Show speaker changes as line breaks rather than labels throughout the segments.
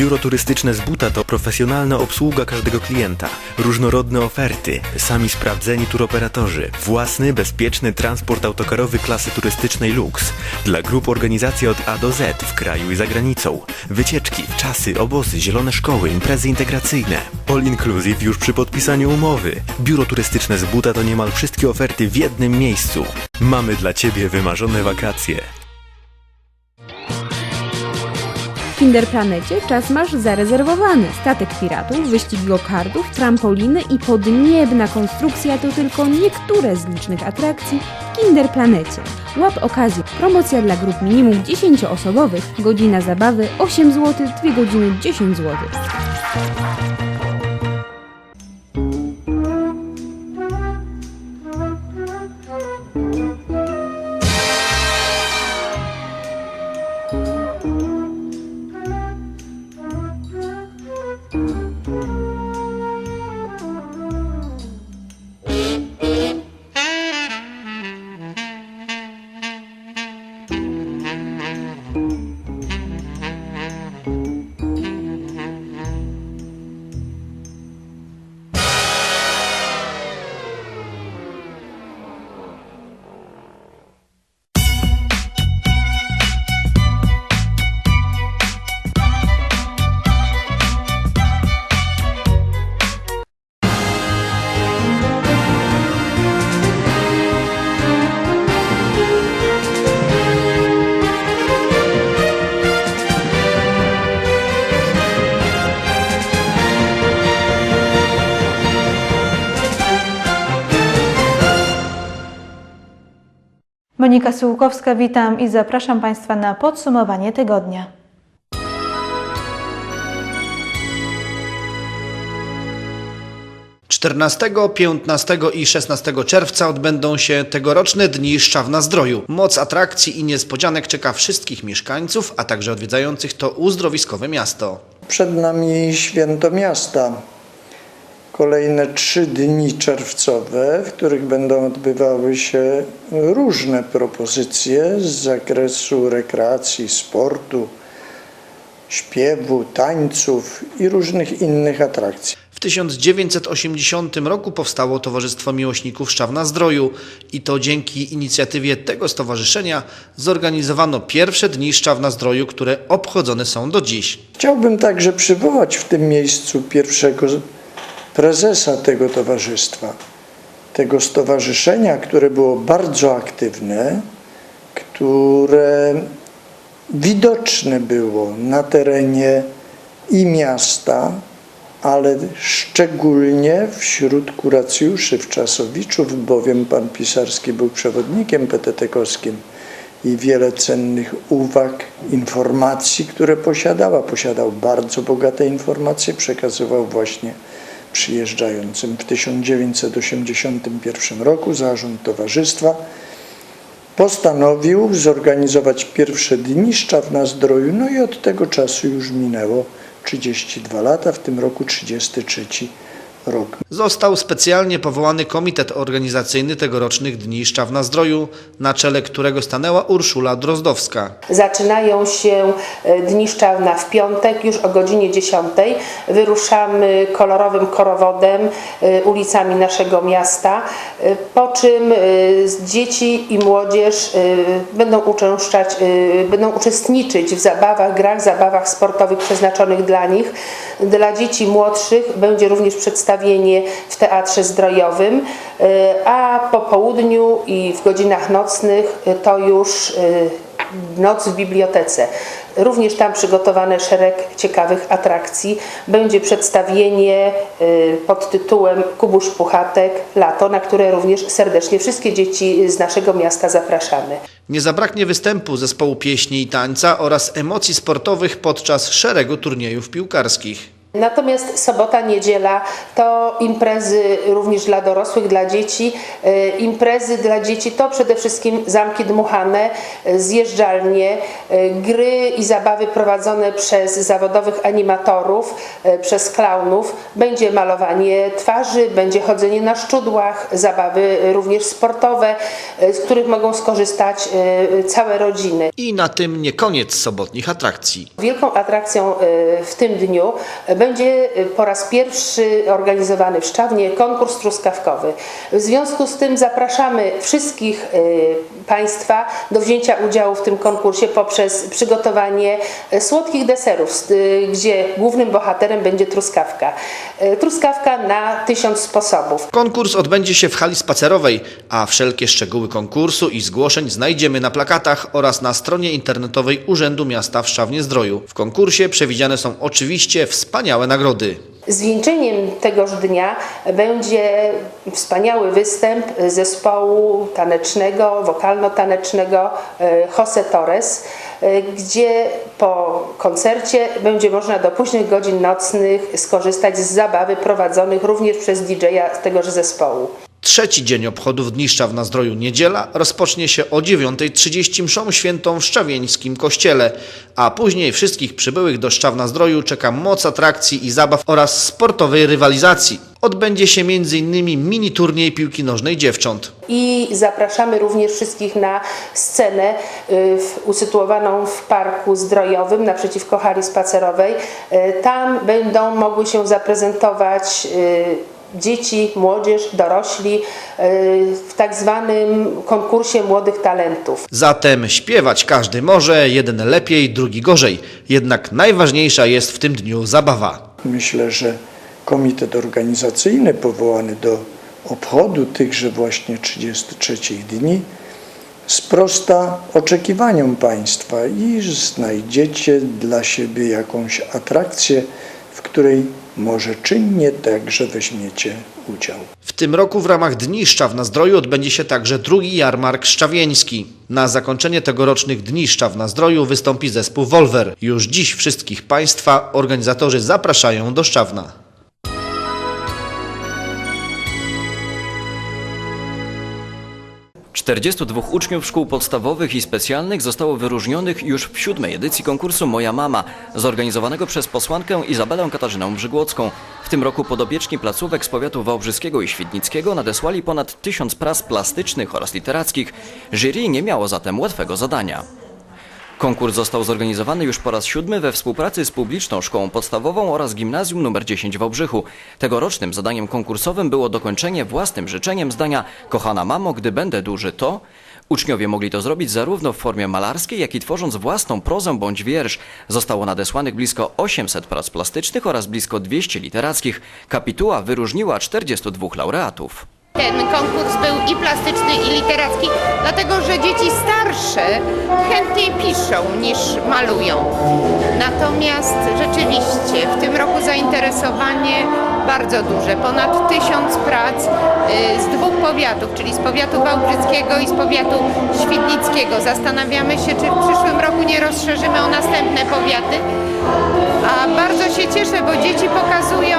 Biuro turystyczne z buta to profesjonalna obsługa każdego klienta, różnorodne oferty, sami sprawdzeni turoperatorzy, własny, bezpieczny transport autokarowy klasy turystycznej Lux, dla grup organizacji od A do Z w kraju i za granicą, wycieczki, czasy, obozy, zielone szkoły, imprezy integracyjne. All inclusive już przy podpisaniu umowy. Biuro turystyczne z buta to niemal wszystkie oferty w jednym miejscu. Mamy dla Ciebie wymarzone wakacje.
Kinderplanecie czas masz zarezerwowany. Statek piratów, wyścig go-kardów, trampoliny i podniebna konstrukcja to tylko niektóre z licznych atrakcji w Kinderplanecie. Łap okazję. Promocja dla grup minimum 10-osobowych. Godzina zabawy 8 zł, 2 godziny 10 zł.
Monika Sułkowska, witam i zapraszam Państwa na podsumowanie tygodnia.
Czternastego, 15 i 16 czerwca odbędą się tegoroczne Dni Szczaw na Zdroju. Moc atrakcji i niespodzianek czeka wszystkich mieszkańców, a także odwiedzających to uzdrowiskowe miasto.
Przed nami święto miasta. Kolejne trzy dni czerwcowe, w których będą odbywały się różne propozycje z zakresu rekreacji, sportu, śpiewu, tańców i różnych innych atrakcji.
W 1980 roku powstało Towarzystwo Miłośników Szczaw na Zdroju i to dzięki inicjatywie tego stowarzyszenia zorganizowano pierwsze Dni Szczaw na Zdroju, które obchodzone są do dziś.
Chciałbym także przywołać w tym miejscu pierwszego prezesa tego towarzystwa, tego stowarzyszenia, które było bardzo aktywne, które widoczne było na terenie i miasta, ale szczególnie wśród kuracjuszy wczasowiczów, bowiem pan Pisarski był przewodnikiem PTT-kowskim i wiele cennych uwag, informacji, które posiadała. Posiadał bardzo bogate informacje, przekazywał właśnie przyjeżdżającym. W 1981 roku zarząd towarzystwa postanowił zorganizować pierwsze dni Szczaw na Zdroju, no i od tego czasu już minęło 32 lata, w tym roku 33 rok.
Został specjalnie powołany komitet organizacyjny tegorocznych Dni Szczaw na Zdroju, na czele którego stanęła Urszula Drozdowska.
Zaczynają się e, Dni Szczawna w piątek, już o godzinie 10. Wyruszamy kolorowym korowodem e, ulicami naszego miasta, e, po czym dzieci i młodzież będą uczęszczać, będą uczestniczyć w zabawach, grach, zabawach sportowych przeznaczonych dla nich. Dla dzieci młodszych będzie również przedstawienie w Teatrze Zdrojowym, e, a po południu i w godzinach nocnych e, to już e, Noc w bibliotece. Również tam przygotowane szereg ciekawych atrakcji. Będzie przedstawienie y, pod tytułem Kubuś Puchatek Lato, na które również serdecznie wszystkie dzieci z naszego miasta zapraszamy.
Nie zabraknie występu zespołu pieśni i tańca oraz emocji sportowych podczas szeregu turniejów piłkarskich.
Natomiast sobota, niedziela to imprezy również dla dorosłych, dla dzieci. E, Imprezy dla dzieci to przede wszystkim zamki dmuchane, e, zjeżdżalnie, e, gry i zabawy prowadzone przez zawodowych animatorów, przez klaunów. Będzie malowanie twarzy, będzie chodzenie na szczudłach, zabawy również sportowe, z których mogą skorzystać całe rodziny.
I na tym nie koniec sobotnich atrakcji.
Wielką atrakcją w tym dniu będzie e, po raz pierwszy organizowany w Szczawnie konkurs truskawkowy. W związku z tym zapraszamy wszystkich e, Państwa do wzięcia udziału w tym konkursie poprzez przygotowanie e, słodkich deserów, gdzie głównym bohaterem będzie truskawka. Truskawka na tysiąc sposobów.
Konkurs odbędzie się w hali spacerowej, a wszelkie szczegóły konkursu i zgłoszeń znajdziemy na plakatach oraz na stronie internetowej Urzędu Miasta w Szczawnie-Zdroju. W konkursie przewidziane są oczywiście wspaniałe nagrody.
Zwieńczeniem tegoż dnia będzie wspaniały występ zespołu tanecznego, wokalno-tanecznego e, Jose Torres, e, gdzie po koncercie będzie można do późnych godzin nocnych skorzystać z zabawy prowadzonych również przez DJ-a tegoż zespołu.
Trzeci dzień obchodów Dni Szczaw na Zdroju niedziela rozpocznie się o 9.30 mszą świętą w Szczawieńskim kościele, a później wszystkich przybyłych do Szczaw na Zdroju czeka moc atrakcji i zabaw oraz sportowej rywalizacji. Odbędzie się m.in. mini turniej piłki nożnej dziewcząt.
I zapraszamy również wszystkich na scenę y, w, usytuowaną w Parku Zdrojowym naprzeciwko hali spacerowej. Y, Tam będą mogły się zaprezentować y, dzieci, młodzież, dorośli y, w tak zwanym konkursie młodych talentów.
Zatem śpiewać każdy może, jeden lepiej, drugi gorzej. Jednak najważniejsza jest w tym dniu zabawa.
Myślę, że komitet organizacyjny powołany do obchodu tychże właśnie 33 dni sprosta oczekiwaniom Państwa i znajdziecie dla siebie jakąś atrakcję, w której może czynnie także weźmiecie udział.
W tym roku w ramach Dni Szczaw na Zdroju odbędzie się także drugi jarmark szczawieński. Na zakończenie tegorocznych Dni Szczaw na Zdroju wystąpi zespół Wolver. Już dziś wszystkich Państwa organizatorzy zapraszają do Szczawna.
Czterdziestu dwóch uczniów szkół podstawowych i specjalnych zostało wyróżnionych już w siódmej edycji konkursu Moja Mama, zorganizowanego przez posłankę Izabelę Katarzyną Brzygłocką. W tym roku podobieczni placówek z powiatu wałbrzyskiego i świdnickiego nadesłali ponad tysiąc prac plastycznych oraz literackich. Jury nie miało zatem łatwego zadania. Konkurs został zorganizowany już po raz siódmy we współpracy z Publiczną Szkołą Podstawową oraz Gimnazjum nr 10 w Wałbrzychu. Tegorocznym zadaniem konkursowym było dokończenie własnym życzeniem zdania Kochana mamo, gdy będę duży to... Uczniowie mogli to zrobić zarówno w formie malarskiej, jak i tworząc własną prozę bądź wiersz. Zostało nadesłanych blisko 800 prac plastycznych oraz blisko 200 literackich. Kapituła wyróżniła 42 laureatów.
Ten konkurs był i plastyczny, i literacki, dlatego że dzieci starsze chętniej piszą niż malują. Natomiast rzeczywiście w tym roku zainteresowanie bardzo duże, ponad tysiąc prac y, z dwóch powiatów, czyli z powiatu wałbrzyckiego i z powiatu świdnickiego. Zastanawiamy się, czy w przyszłym roku nie rozszerzymy o następne powiaty. A bardzo się cieszę, bo dzieci pokazują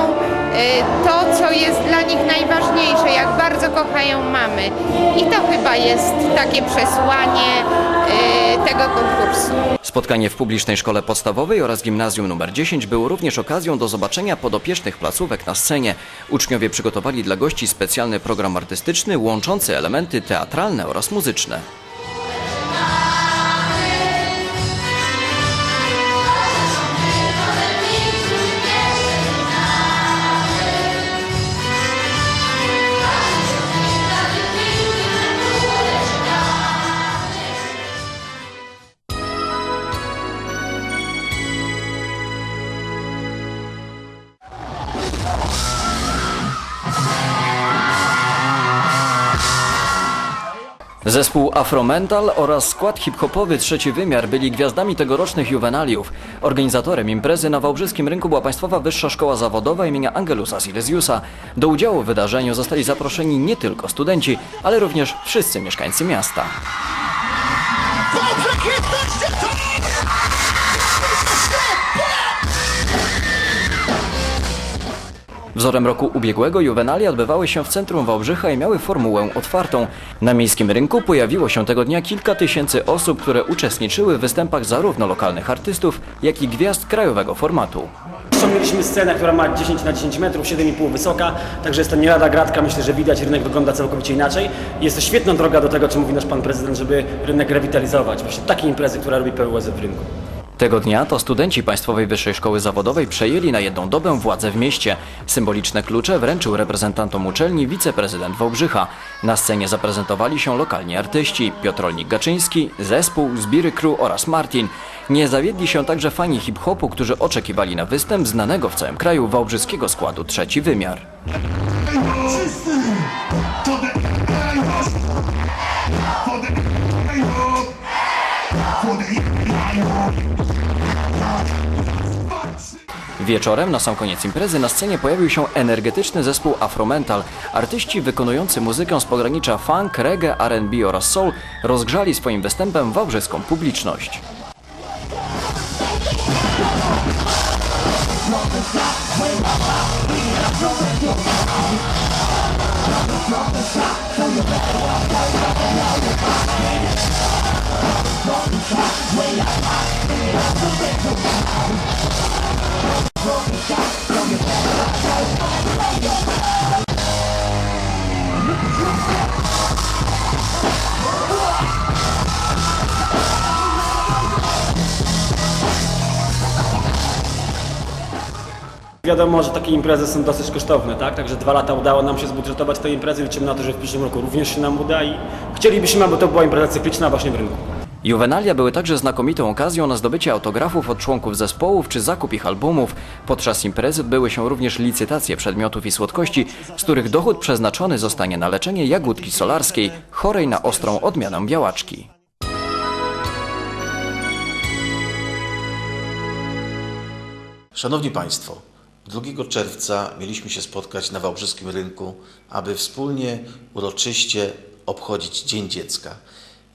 to, co jest dla nich najważniejsze, jak bardzo kochają mamy. I to chyba jest takie przesłanie y, tego konkursu.
Spotkanie w publicznej szkole podstawowej oraz gimnazjum nr 10 było również okazją do zobaczenia podopiecznych placówek na scenie. Uczniowie przygotowali dla gości specjalny program artystyczny łączący elementy teatralne oraz muzyczne. Zespół Afromental oraz skład hip-hopowy Trzeci Wymiar byli gwiazdami tegorocznych juwenaliów. Organizatorem imprezy na Wałbrzyskim Rynku była Państwowa Wyższa Szkoła Zawodowa imienia Angelusa Silesiusa. Do udziału w wydarzeniu zostali zaproszeni nie tylko studenci, ale również wszyscy mieszkańcy miasta. Wzorem roku ubiegłego juwenalia odbywały się w centrum Wałbrzycha i miały formułę otwartą. Na miejskim rynku pojawiło się tego dnia kilka tysięcy osób, które uczestniczyły w występach zarówno lokalnych artystów, jak i gwiazd krajowego formatu.
Mieliśmy scenę, która ma 10 na 10 metrów, 7,5 wysoka, także jest to nie lada gratka. Myślę, że widać, rynek wygląda całkowicie inaczej. Jest to świetna droga do tego, co mówi nasz pan prezydent, żeby rynek rewitalizować. Właśnie takie imprezy, która robi PWZ w rynku.
Tego dnia to studenci Państwowej Wyższej Szkoły Zawodowej przejęli na jedną dobę władzę w mieście. Symboliczne klucze wręczył reprezentantom uczelni wiceprezydent Wałbrzycha. Na scenie zaprezentowali się lokalni artyści Piotr Olnik-Gaczyński, zespół, Zbiry Crew oraz Martin. Nie zawiedli się także fani hip-hopu, którzy oczekiwali na występ znanego w całym kraju wałbrzyskiego składu Trzeci Wymiar. Wieczorem, na sam koniec imprezy, na scenie pojawił się energetyczny zespół Afromental. Artyści wykonujący muzykę z pogranicza funk, reggae, R&B oraz soul rozgrzali swoim występem wałbrzyską publiczność.
Wiadomo, że takie imprezy są dosyć kosztowne, tak? Także dwa lata udało nam się zbudżetować te imprezy. Liczymy na to, że w przyszłym roku również się nam uda i chcielibyśmy, aby to była impreza cykliczna właśnie w rynku.
Juwenalia były także znakomitą okazją na zdobycie autografów od członków zespołów czy zakup ich albumów. Podczas imprezy odbyły się również licytacje przedmiotów i słodkości, z których dochód przeznaczony zostanie na leczenie jagódki solarskiej, chorej na ostrą odmianę białaczki.
Szanowni Państwo, 2 czerwca mieliśmy się spotkać na Wałbrzyskim Rynku, aby wspólnie, uroczyście obchodzić Dzień Dziecka.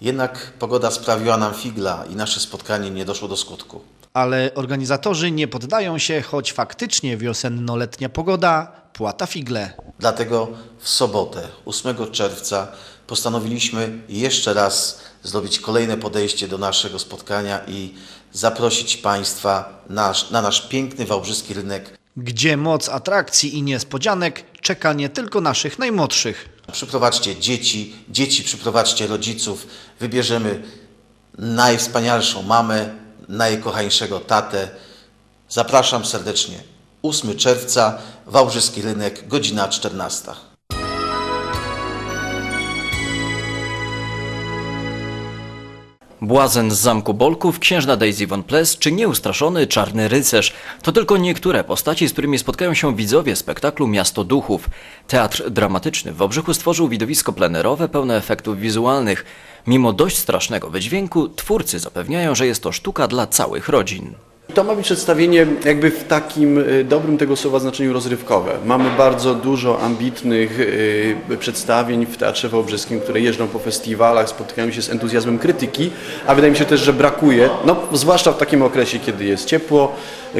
Jednak pogoda sprawiła nam figla i nasze spotkanie nie doszło do skutku.
Ale organizatorzy nie poddają się, choć faktycznie wiosenno-letnia pogoda płata figle.
Dlatego w sobotę, 8 czerwca, postanowiliśmy jeszcze raz zrobić kolejne podejście do naszego spotkania i zaprosić Państwa nasz, na nasz piękny Wałbrzyski Rynek.
Gdzie moc atrakcji i niespodzianek czeka nie tylko naszych najmłodszych.
Przyprowadźcie dzieci, dzieci przyprowadźcie rodziców, wybierzemy najwspanialszą mamę, najkochańszego tatę. Zapraszam serdecznie. 8 czerwca, Wałbrzyski Rynek, godzina 14.
Błazen z Zamku Bolków, księżna Daisy von Ples czy nieustraszony Czarny Rycerz to tylko niektóre postaci, z którymi spotkają się widzowie spektaklu Miasto Duchów. Teatr dramatyczny w Wałbrzychu stworzył widowisko plenerowe pełne efektów wizualnych. Mimo dość strasznego wydźwięku, twórcy zapewniają, że jest to sztuka dla całych rodzin.
To ma być przedstawienie jakby w takim y, dobrym tego słowa znaczeniu rozrywkowe. Mamy bardzo dużo ambitnych y, przedstawień w Teatrze Wałbrzyskim, które jeżdżą po festiwalach, spotykają się z entuzjazmem krytyki, a wydaje mi się też, że brakuje, no zwłaszcza w takim okresie, kiedy jest ciepło,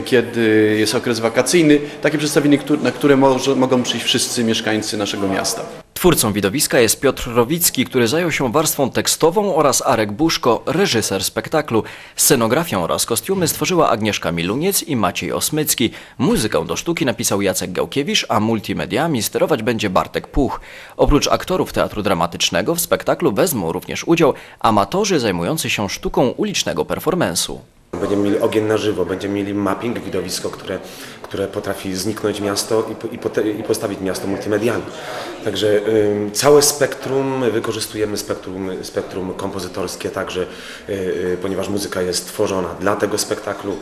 kiedy jest okres wakacyjny, takie przedstawienie, na które może, mogą przyjść wszyscy mieszkańcy naszego miasta.
Twórcą widowiska jest Piotr Rowicki, który zajął się warstwą tekstową oraz Arek Buszko, reżyser spektaklu. Scenografię oraz kostiumy stworzyła Agnieszka Miluniec i Maciej Osmycki. Muzykę do sztuki napisał Jacek Gałkiewicz, a multimediami sterować będzie Bartek Puch. Oprócz aktorów teatru dramatycznego w spektaklu wezmą również udział amatorzy zajmujący się sztuką ulicznego performance'u.
Będziemy mieli ogień na żywo, będziemy mieli mapping, widowisko, które, które potrafi zniknąć miasto i, i, i postawić miasto multimedialnie. Także całe spektrum, wykorzystujemy spektrum, spektrum kompozytorskie także, y, y, ponieważ muzyka jest tworzona dla tego spektaklu,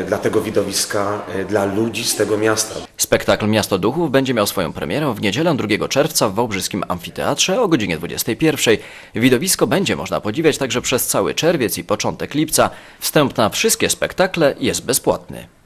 y, dla tego widowiska, dla ludzi z tego miasta.
Spektakl Miasto Duchów będzie miał swoją premierę w niedzielę 2 czerwca w Wałbrzyskim Amfiteatrze o godzinie 21. Widowisko będzie można podziwiać także przez cały czerwiec i początek lipca. Wstęp na wszystkie spektakle jest bezpłatny.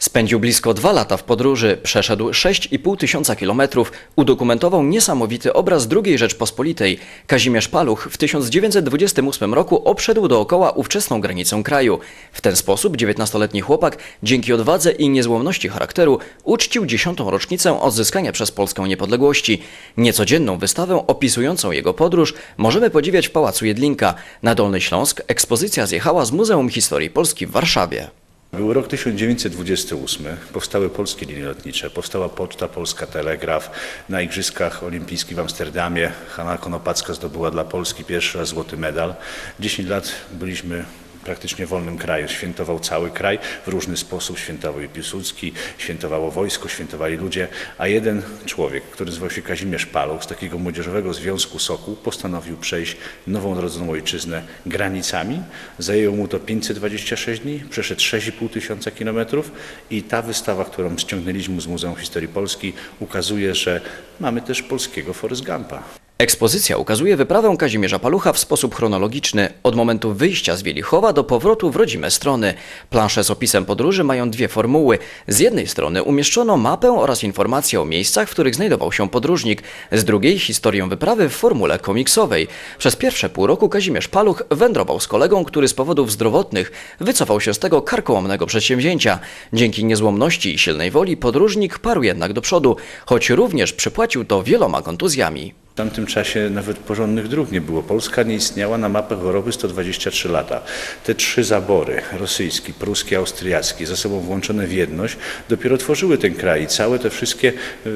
Spędził blisko dwa lata w podróży, przeszedł 6,5 tysiąca kilometrów, udokumentował niesamowity obraz II Rzeczpospolitej. Kazimierz Paluch w 1928 roku obszedł dookoła ówczesną granicę kraju. W ten sposób 19-letni chłopak, dzięki odwadze i niezłomności charakteru, uczcił dziesiątą rocznicę odzyskania przez Polskę niepodległości. Niecodzienną wystawę opisującą jego podróż możemy podziwiać w Pałacu Jedlinka. Na Dolny Śląsk ekspozycja zjechała z Muzeum Historii Polski w Warszawie.
Był rok 1928, powstały polskie linie lotnicze, powstała Poczta Polska, Telegraf. Na Igrzyskach Olimpijskich w Amsterdamie Hanna Konopacka zdobyła dla Polski pierwszy raz złoty medal. 10 lat byliśmy praktycznie wolnym kraju. Świętował cały kraj w różny sposób. Świętował i Piłsudski, świętowało wojsko, świętowali ludzie, a jeden człowiek, który zwał się Kazimierz Paluch z takiego młodzieżowego związku Sokół postanowił przejść nową narodzoną ojczyznę granicami. Zajęło mu to 526 dni, przeszedł 6,5 tysiąca kilometrów i ta wystawa, którą ściągnęliśmy z Muzeum Historii Polski ukazuje, że mamy też polskiego Forrest Gumpa.
Ekspozycja ukazuje wyprawę Kazimierza Palucha w sposób chronologiczny, od momentu wyjścia z Wielichowa do powrotu w rodzime strony. Plansze z opisem podróży mają dwie formuły. Z jednej strony umieszczono mapę oraz informacje o miejscach, w których znajdował się podróżnik, z drugiej historię wyprawy w formule komiksowej. Przez pierwsze pół roku Kazimierz Paluch wędrował z kolegą, który z powodów zdrowotnych wycofał się z tego karkołomnego przedsięwzięcia. Dzięki niezłomności i silnej woli podróżnik parł jednak do przodu, choć również przypłacił to wieloma kontuzjami.
W tamtym czasie nawet porządnych dróg nie było. Polska nie istniała na mapach Europy 123 lata. Te trzy zabory, rosyjski, pruski, austriacki, ze sobą włączone w jedność, dopiero tworzyły ten kraj. I całe te wszystkie y,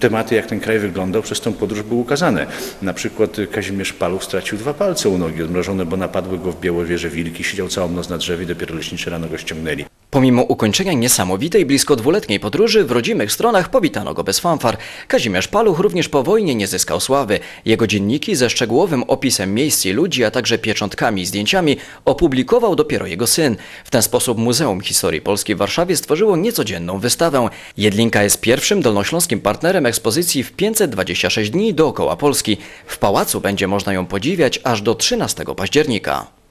tematy, jak ten kraj wyglądał, przez tą podróż były ukazane. Na przykład Kazimierz Paluch stracił dwa palce u nogi odmrożone, bo napadły go w Białowieży wilki, siedział całą noc na drzewie, dopiero leśniczy rano go ściągnęli.
Pomimo ukończenia niesamowitej, blisko dwuletniej podróży w rodzimych stronach powitano go bez fanfar. Kazimierz Paluch również po wojnie nie zyskał sławy. Jego dzienniki ze szczegółowym opisem miejsc i ludzi, a także pieczątkami i zdjęciami opublikował dopiero jego syn. W ten sposób Muzeum Historii Polskiej w Warszawie stworzyło niecodzienną wystawę. Jedlinka jest pierwszym dolnośląskim partnerem ekspozycji w 526 dni dookoła Polski. W pałacu będzie można ją podziwiać aż do 13 października.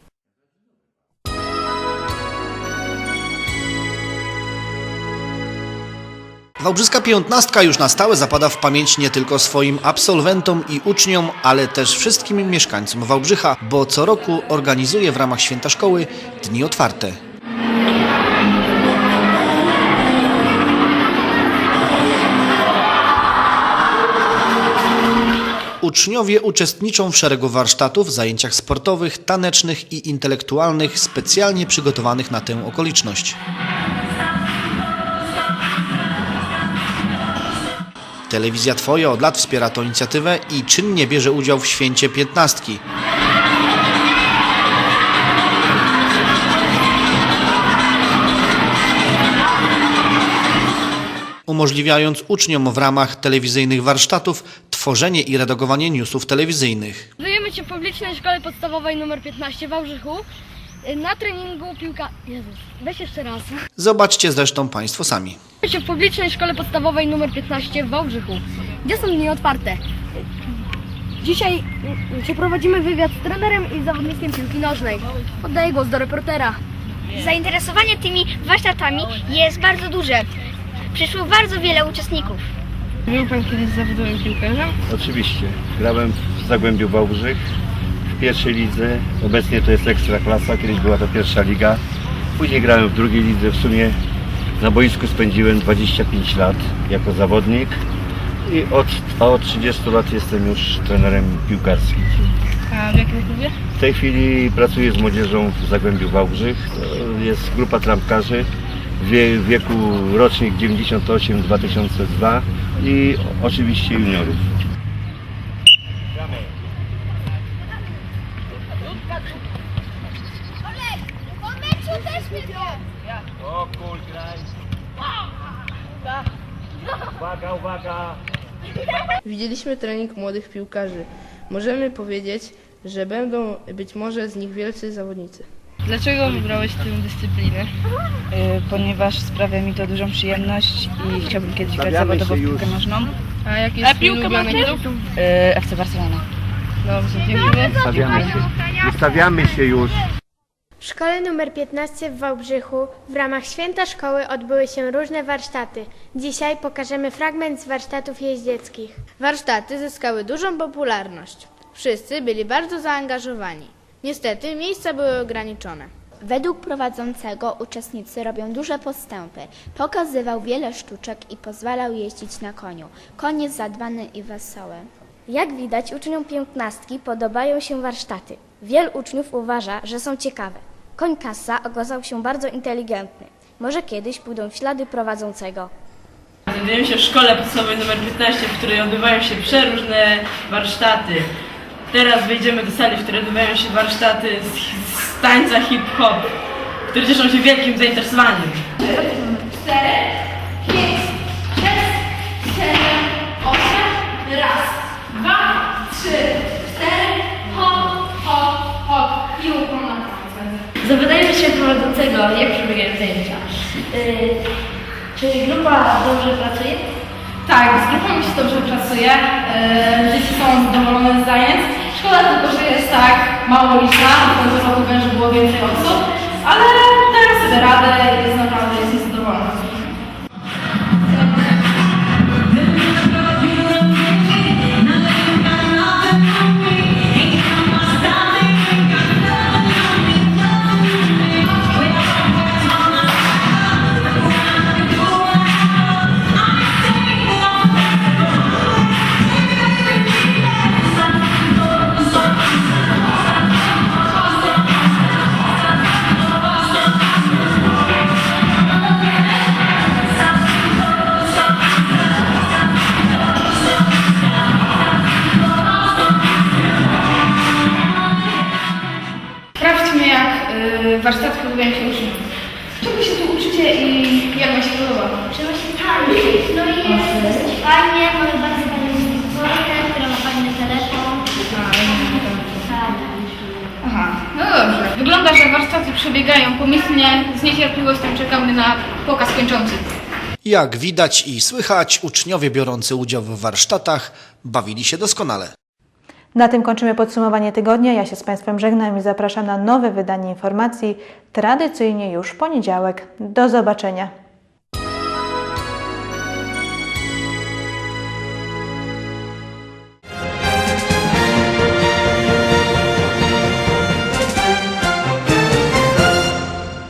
Wałbrzyska piętnastka już na stałe zapada w pamięć nie tylko swoim absolwentom i uczniom, ale też wszystkim mieszkańcom Wałbrzycha, bo co roku organizuje w ramach święta szkoły dni otwarte. Uczniowie uczestniczą w szeregu warsztatów, zajęciach sportowych, tanecznych i intelektualnych specjalnie przygotowanych na tę okoliczność. Telewizja Twoja od lat wspiera tę inicjatywę i czynnie bierze udział w święcie piętnastki. Umożliwiając uczniom w ramach telewizyjnych warsztatów tworzenie i redagowanie newsów telewizyjnych.
Znajdujemy się w publicznej szkole podstawowej nr 15 w Wałbrzychu. Na treningu piłka... Jezus, weź jeszcze raz.
Zobaczcie zresztą Państwo sami.
Się w publicznej szkole podstawowej nr 15 w Wałbrzychu. Gdzie są dni otwarte? Dzisiaj przeprowadzimy wywiad z trenerem i zawodnikiem piłki nożnej. Oddaję głos do reportera.
Zainteresowanie tymi warsztatami jest bardzo duże. Przyszło bardzo wiele uczestników.
Był Pan kiedyś zawodowym piłkarzem?
Oczywiście. Grałem w Zagłębiu Wałbrzych w pierwszej lidze. Obecnie to jest ekstra klasa, kiedyś była to pierwsza liga. Później grałem w drugiej lidze. W sumie na boisku spędziłem 25 lat jako zawodnik i od, a od 30 lat jestem już trenerem piłkarskim.
A w jakim klubie?
W tej chwili pracuję z młodzieżą w Zagłębiu Wałbrzych. To jest grupa trampkarzy w wie- w wieku rocznik 98-2002 i oczywiście juniorów.
Uwaga! Widzieliśmy trening młodych piłkarzy. Możemy powiedzieć, że będą być może z nich wielcy zawodnicy. Dlaczego wybrałeś tę dyscyplinę?
ponieważ sprawia mi to dużą przyjemność i chciałbym kiedyś grać
Stawiamy
zawodowo w
się
piłkę
już.
nożną.
A jaki jest twój ulubiony klub?
E, FC Barcelona.
Dobrze, dziękuję.
Stawiamy się, ustawiamy się już.
W szkole nr 15 w Wałbrzychu w ramach Święta Szkoły odbyły się różne warsztaty. Dzisiaj pokażemy fragment z warsztatów jeździeckich.
Warsztaty zyskały dużą popularność. Wszyscy byli bardzo zaangażowani. Niestety miejsca były ograniczone.
Według prowadzącego uczestnicy robią duże postępy. Pokazywał wiele sztuczek i pozwalał jeździć na koniu. Jest zadbany i wesoły.
Jak widać, uczniom piętnastki podobają się warsztaty. Wielu uczniów uważa, że są ciekawe. Koń kasa okazał się bardzo inteligentny. Może kiedyś pójdą w ślady prowadzącego.
Znajdujemy się w szkole podstawowej nr 15, w której odbywają się przeróżne warsztaty. Teraz wejdziemy do sali, w której odbywają się warsztaty z, z tańca hip-hop, które cieszą się wielkim zainteresowaniem.
cztery,
Zapytajmy się prowadzącego, jak przebiegają zajęcia. Yy, czy grupa dobrze pracuje?
Tak, z grupą mi się dobrze pracuje, yy, dzieci są zadowolone z zajęć. Szkoda tylko, że jest tak mało liczna, w końcu roku będzie było więcej osób, ale dają sobie radę i jest naprawdę się i jak Wam się podoba?
Trzeba się. No i jest dosyć fajnie, mamy bardzo fajną instruktorkę, która ma fajny telefon. Tak.
Aha, no dobrze. Wygląda, że warsztaty przebiegają pomyślnie. Z niecierpliwością czekamy na pokaz kończący.
Jak widać i słychać, uczniowie biorący udział w warsztatach bawili się doskonale.
Na tym kończymy podsumowanie tygodnia. Ja się z Państwem żegnam i zapraszam na nowe wydanie informacji, tradycyjnie już w poniedziałek. Do zobaczenia.